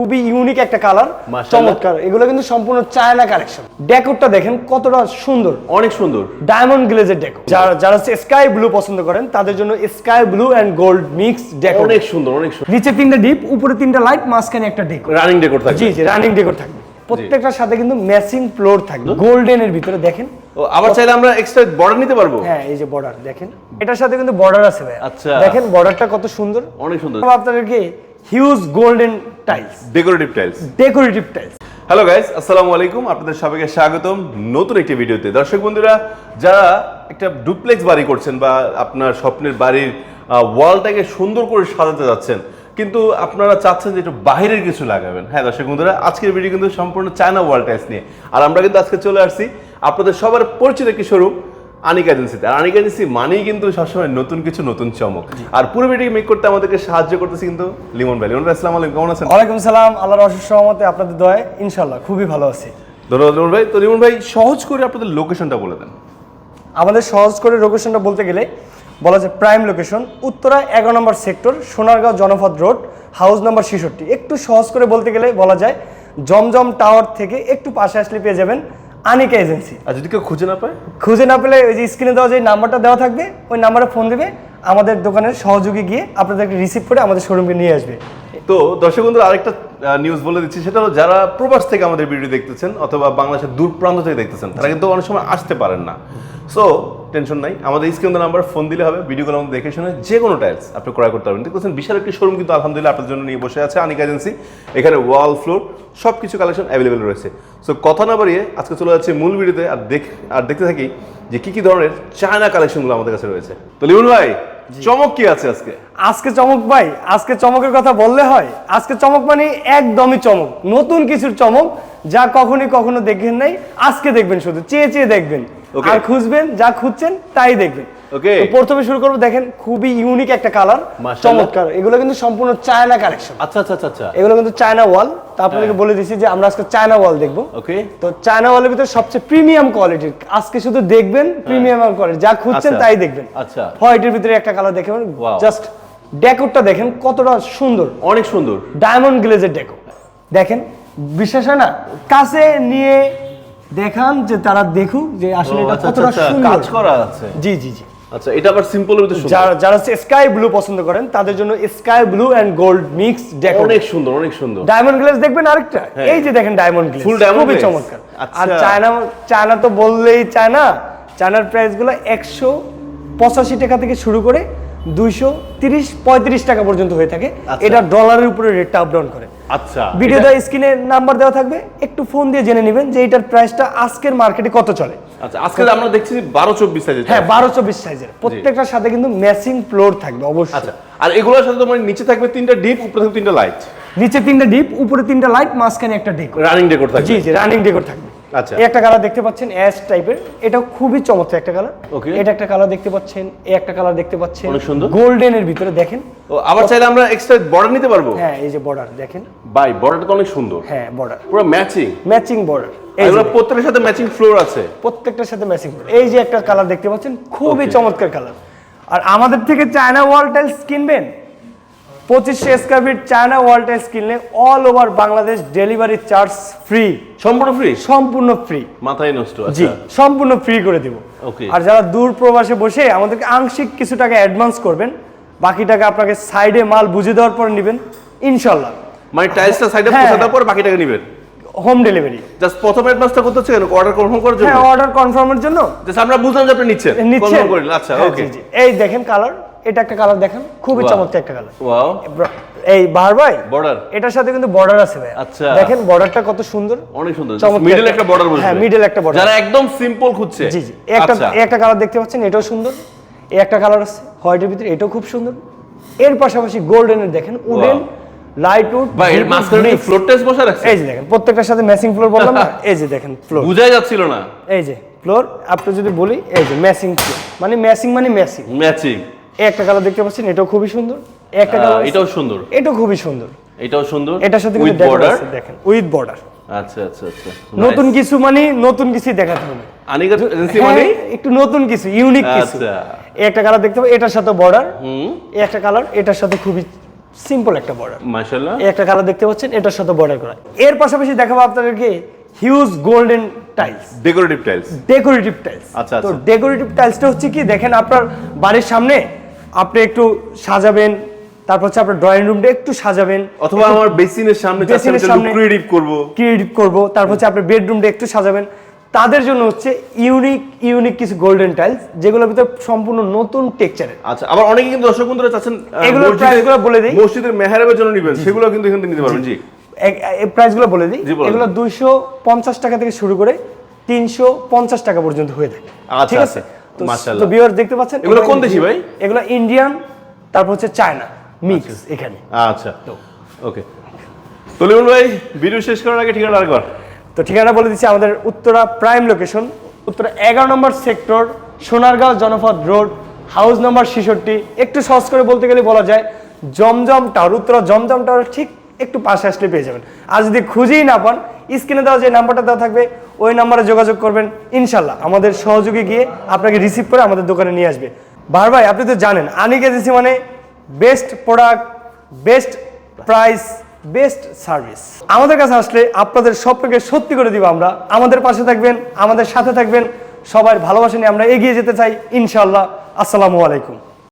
খুবই ইউনিক একটা কালার চমৎকার। এগুলো কিন্তু সম্পূর্ণ চায়না কালেকশন ডেকোরটা দেখেন কতটা সুন্দর। অনেক সুন্দর। ডায়মন্ড গ্লেজের ডেকো যারা যারা স্কাই ব্লু পছন্দ করেন তাদের জন্য sky blue and gold mix deco অনেক সুন্দর অনেক সুন্দর। নিচে তিনটা ডিপ উপরে তিনটা লাইট মাঝখানে একটা ডেকো রানিং ডেকোর থাকবে। জি জি রানিং ডেকোর থাকবে। প্রত্যেকটার সাথে কিন্তু ম্যাচিং ফ্লোর থাকবে। গোল্ডেন এর ভিতরে দেখেন। ও, আবার চাইলে আমরা এক্সট্রা বর্ডার নিতে পারব? হ্যাঁ এই যে বর্ডার দেখেন। এটার সাথে কিন্তু বর্ডার আছে ভাই আচ্ছা। দেখেন বর্ডারটা কত সুন্দর। অনেক সুন্দর। আপনাদেরকে huge golden tiles decorative tiles decorative tiles hello guys আসসালামু আলাইকুম আপনাদের সবাইকে স্বাগতম। নতুন একটি ভিডিওতে। দর্শক বন্ধুরা যারা একটা ডুপ্লেক্স বাড়ি করছেন বা আপনার স্বপ্নের বাড়ির ওয়ালটাকে সুন্দর করে সাজাতে যাচ্ছেন কিন্তু আপনারা চাচ্ছেন যে একটু বাইরের কিছু লাগাবেন। হ্যাঁ দর্শক বন্ধুরা আজকের ভিডিও কিন্তু সম্পূর্ণ চায়না ওয়াল টাইলস নিয়ে। আর আমরা কিন্তু আজকে চলে আসছি আপনাদের সবার পরিচিত একটি শোরুম আনিক এজেন্সিতে। আর আনিক এজেন্সি মানেই কিন্তু সবসময় নতুন কিছু নতুন চমক। আর পুরো ভিডিও মেক করতে আমাদেরকে সাহায্য করতেছে কিন্তু লিমন ভাই। লিমন ভাই আসসালামু আলাইকুম কেমন আছেন? ওয়ালাইকুম সালাম আল্লাহর অশেষ সহমতে আপনাদের দয়ায় ইনশাল্লাহ খুবই ভালো আছি। ধন্যবাদ লিমন ভাই। তো লিমন ভাই সহজ করে আপনাদের লোকেশনটা বলে দেন। আমাদের সহজ করে লোকেশনটা বলতে গেলে বলা যায় প্রাইম লোকেশন উত্তরা এগারো নম্বর সেক্টর সোনারগাঁও জনপদ রোড হাউস নাম্বার ছেষট্টি। একটু সহজ করে বলতে গেলে বলা যায় জমজম টাওয়ার থেকে একটু পাশে আসলে পেয়ে যাবেন আনিকা এজেন্সি। আর যদি কেউ খুঁজে না পায়? খুঁজে না পেলে ওই যে স্ক্রিনে দেওয়া যে নাম্বারটা দেওয়া থাকবে ওই নাম্বারে ফোন দেবে আমাদের দোকানের সহযোগী গিয়ে আপনাদেরকে রিসিভ করে আমাদের শোরুমকে নিয়ে আসবে। তো দর্শক বন্ধুরা আরেকটা নিউজ বলে দিচ্ছি সেটা হলো যারা প্রবাস থেকে আমাদের ভিডিও দেখতেছেন অথবা বাংলাদেশের দূর প্রান্ত থেকে দেখতেছেন তারা কিন্তু অনেক সময় আসতে পারেন না। সো টেনশন নাই। আমাদের স্ক্রিন নাম্বার ফোন দিলে হবে ভিডিওগুলো আমাদের দেখে শুনে যে কোনো টাইলস আপনি ক্রয় করতে পারবেন। দেখতেছেন বিশাল একটি শোরুম কিন্তু আলহামদুলিল্লাহ আপনার জন্য নিয়ে বসে আছে। আনিক এজেন্সি এখানে ওয়াল ফ্লোর সব কিছু কালেকশন অ্যাভেলেবেল রয়েছে। সো কথা না বাড়িয়ে আজকে চলে যাচ্ছে মূল ভিডিওতে আর দেখ আর দেখতে থাকি যে কি কি ধরনের চায়না কালেকশনগুলো আমাদের কাছে রয়েছে। তো লিমুন ভাই চমক কি আছে আজকে? আজকে চমক ভাই আজকে চমকের কথা বললে হয় আজকে চমক মানে একদমই চমক। নতুন কিছুর চমক যা কখনই কখনো দেখেন নাই আজকে দেখবেন শুধু চেয়ে চেয়ে দেখবেন. আর খুঁজবেন যা খুঁজছেন তাই দেখবেন. তো প্রথমে শুরু করব দেখেন খুবই ইউনিক একটা কালার চমৎকার। এগুলো কিন্তু সম্পূর্ণ চায়না কালেকশন আচ্ছা আচ্ছা আচ্ছা আচ্ছা। এগুলো কিন্তু চায়না ওয়াল তা আপনাদেরকে বলে দিচ্ছি যে আমরা আজকে চায়না ওয়াল দেখব। ওকে তো চায়না ওয়ালের ভিতরে সবচেয়ে প্রিমিয়াম কোয়ালিটির আজকে শুধু দেখবেন প্রিমিয়াম কোয়ালিটি যা খুঁজছেন আচ্ছা। তাই দেখবেন। আচ্ছা। হোয়াইটের ভিতরে একটা কালার দেখবেন জাস্ট ডেকোরটা দেখেন কতটা সুন্দর। অনেক সুন্দর। ডায়মন্ড গ্লেজের ডেকো দেখেন বিশ্বাস হয় না? কাছে নিয়ে দেখান যে তারা দেখুক যে আসলে এটা আচ্ছা, কতটা আচ্ছা, আচ্ছা, সুন্দর। কাজ করা আছে। জি জি জি। আচ্ছা এটা আবার সিম্পলের ভিতরে সুন্দর। যারা যারা স্কাই ব্লু পছন্দ করেন তাদের জন্য sky blue and gold mix deco অনেক সুন্দর অনেক সুন্দর। ডায়মন্ড গ্লেজ দেখবেন আরেকটা? হ্যাঁ। এই যে দেখেন ডায়মন্ড গ্লেজ Full diamond খুবই চমৎকার। আর চায়না চায়না তো বললেই চায়না চায়নার প্রাইসগুলো একশো পঁচাশি টাকা থেকে শুরু করে দুইশো তিরিশ পঁয়ত্রিশ টাকা পর্যন্ত হয়ে থাকে। আচ্ছা। এটা ডলারের উপরে রেটটা আপ ডাউন করে। আচ্ছা ভিডিওতে স্ক্রিনে নাম্বার দেওয়া থাকবে একটু ফোন দিয়ে জেনে নেবেন যে এটার প্রাইসটা আজকের মার্কেটে কত চলে। আচ্ছা আজকে আমরা দেখছি বারো চব্বিশ সাইজের হ্যাঁ বারো চব্বিশ সাইজের প্রত্যেকটার সাথে কিন্তু ম্যাচিং ফ্লোর থাকবে অবশ্যই। আচ্ছা আর এগুলোর সাথে তোমার নিচে থাকবে তিনটা ডিপ উপরে থাকবে তিনটা লাইট নিচে তিনটা ডিপ উপরে তিনটা লাইট মাঝখানে একটা ডেকো রানিং ডেকোর থাকবে। জি জি রানিং ডেকোর থাকবে। আচ্ছা। এই একটা কালার দেখতে পাচ্ছেন অ্যাশ টাইপের এটা খুবই চমৎকার একটা কালার Okay. এটা একটা কালার দেখতে পাচ্ছেন এই একটা কালার দেখতে পাচ্ছেন। অনেক সুন্দর। গোল্ডেন এর ভিতরে দেখেন। ও আবার চাইলে আমরা এক্সট্রা বর্ডার নিতে পারব? হ্যাঁ এই যে বর্ডার দেখেন। বাই বর্ডারটা তো অনেক সুন্দর। হ্যাঁ বর্ডার পুরো ম্যাচিং ম্যাচিং বর্ডার এগুলো দেখেন, সাথে ম্যাচিং ফ্লোর আছে। প্রত্যেকটার সাথে ম্যাচিং এই যে একটা কালার দেখতে পাচ্ছেন খুবই চমৎকার কালার আর আমাদের থেকে চায়না ওয়াল টাইলস কিনবেন? পঁচিশশো square feet China wall tiles কিনলে all over Bangladesh delivery charge free সম্পূর্ণ ফ্রি সম্পূর্ণ ফ্রি মাথায় নষ্ট জি আচ্ছা সম্পূর্ণ ফ্রি করে দিব. আর যারা দূর প্রবাসে বসে আমাদেরকে আংশিক কিছু টাকা অ্যাডভান্স করবেন বাকি টাকা আপনাকে সাইডে মাল বুঝে দেওয়ার পর নেবেন ইনশাল্লাহ মানে টাইলসটা সাইডে হ্যাঁ। পৌঁছে দেওয়ার পর বাকি টাকা নেবেন? হোম ডেলিভারি জাস্ট প্রথম অ্যাডভান্সটা করতে হচ্ছে কেন? অর্ডার কনফার্ম করার জন্য? হ্যাঁ অর্ডার কনফার্মের জন্য। জাস্ট আমরা বুঝলাম যে আপনি নিচ্ছেন। নিচ্ছেন। আচ্ছা হ্যাঁ, ওকে জি, জি। এই দেখেন কালার এটা একটা কালার দেখেন খুবই. চমৎকার একটা কালার ওয়াও এই বাহার ভাই বর্ডার এটার সাথে কিন্তু বর্ডার আছে ভাই আচ্ছা। দেখেন বর্ডারটা কত সুন্দর। অনেক সুন্দর। মিডল একটা- বর্ডার বসবে হ্যাঁ, middle একটা border। যারা একদম সিম্পল খুঁজছে। জি জি। একটা আচ্ছা। একটা কালার দেখতে পাচ্ছেন এটাও সুন্দর। এই একটা কালার আছে হোয়াইটের ভিতরে এটাও খুব সুন্দর। এর পাশাপাশি গোল্ডেনের দেখেন উডেন লাইট উড ভাই এর মাঝখানে ফ্লোর টেস্ট বসা রাখছে। এই যে দেখেন প্রত্যেকটার সাথে ম্যাচিং ফ্লোর বললাম না এই যে দেখেন ফ্লোর বুঝাই যাচ্ছিল না। এই যে ফ্লোর আপনি যদি বলি এই যে ম্যাচিং ফ্লোর মানে ম্যাচিং মানে ম্যাচিং ম্যাচিং একটা কালার দেখতে পাচ্ছেন এটাও খুবই সুন্দর। একটা কালার এটাও সুন্দর। এটাও খুবই সুন্দর। এটাও সুন্দর? এটার সাথে উইথ বর্ডার দেখেন উইথ বর্ডার আচ্ছা আচ্ছা আচ্ছা। নতুন কিছু মানে নতুন কিছু দেখাতে হবে। আনিকা এজেন্সি হ্যাঁ, মানে? একটু নতুন কিছু ইউনিক কিছু। আচ্ছা। একটা কালার দেখতে পাবো এটার সাথে বর্ডার হুম। একটা কালার এটার সাথে খুবই সিম্পল একটা বর্ডার মাশাআল্লাহ। একটা কালার দেখতে পাচ্ছেন এটার সাথে বর্ডার করা। এর পাশাপাশি দেখাবো আপনাদেরকে huge golden tiles decorative tiles decorative tiles আচ্ছা, তো। ডেকোরেটিভ টাইলসটা হচ্ছে কি দেখেন আপনার বাড়ির সামনে আপনি একটু সাজাবেন তারপর হচ্ছে আপনার ড্রয়িং রুমটা একটু সাজাবেন অথবা আমার বেসিনের সামনে বেসিনের সামনে ক্রিয়েটিভ করব। ক্রিয়েটিভ করব তারপর হচ্ছে আপনার বেডরুমটা একটু সাজাবেন। তাদের জন্য হচ্ছে ইউনিক ইউনিক কিছু গোল্ডেন টাইলস যেগুলোর ভিতরে সম্পূর্ণ নতুন টেক্সচারের আচ্ছা আবার অনেকে কিন্তু দর্শক বন্ধুরা চাচ্ছেন আহ, এগুলোর মসজিদে- price গুলো বলে দিই। মসজিদের মেহরাবের জন্য নিবেন সেগুলো কিন্তু এখান থেকে নিতে পারবেন জি। প্রাইসগুলো বলে দিই। এগুলো দুইশো পঞ্চাশ টাকা থেকে শুরু করে তিনশো পঞ্চাশ টাকা পর্যন্ত হয়ে থাকে। আচ্ছা, ঠিক আছে আচ্ছা। তো মাশাআল্লাহ। তো ভিউয়ার দেখতে পাচ্ছেন এগুলো কোন দেশি ভাই? এগুলো ইন্ডিয়ান তারপর হচ্ছে চায়না মিক্স এখানে। আচ্ছা। ওকে তো লিমন ভাই ভিডিও শেষ করার আগে ঠিকানা আরেকবার। তো ঠিকানা বলে দিচ্ছি আমাদের উত্তরা প্রাইম লোকেশন উত্তরা এগারো নম্বর সেক্টর সোনারগাঁও জনপদ রোড হাউস নাম্বার ছেষট্টি। একটু সহজ করে বলতে গেলে বলা যায় জমজম টাওয়ার উত্তরা জমজম টাওয়ার ঠিক একটু পাশে আসলে পেয়ে যাবেন। আর যদি খুঁজেই না পান স্ক্রিনে দেওয়া যে নাম্বারটা দেওয়া থাকবে ওই নাম্বারে যোগাযোগ করবেন, ইনশাল্লাহ। আমাদের সহযোগী গিয়ে আপনাকে রিসিভ করে আমাদের দোকানে নিয়ে আসবে। বার ভাই, আপনি তো জানেন আনিক এজেন্সি মানে best product best price best service আমাদের কাছে আসলে আপনাদের স্বপ্নকে সত্যি করে দিব আমরা। আমাদের পাশে থাকবেন, আমাদের সাথে থাকবেন। সবার ভালোবাসা নিয়ে আমরা এগিয়ে যেতে চাই, ইনশাল্লাহ। আসসালামু আলাইকুম।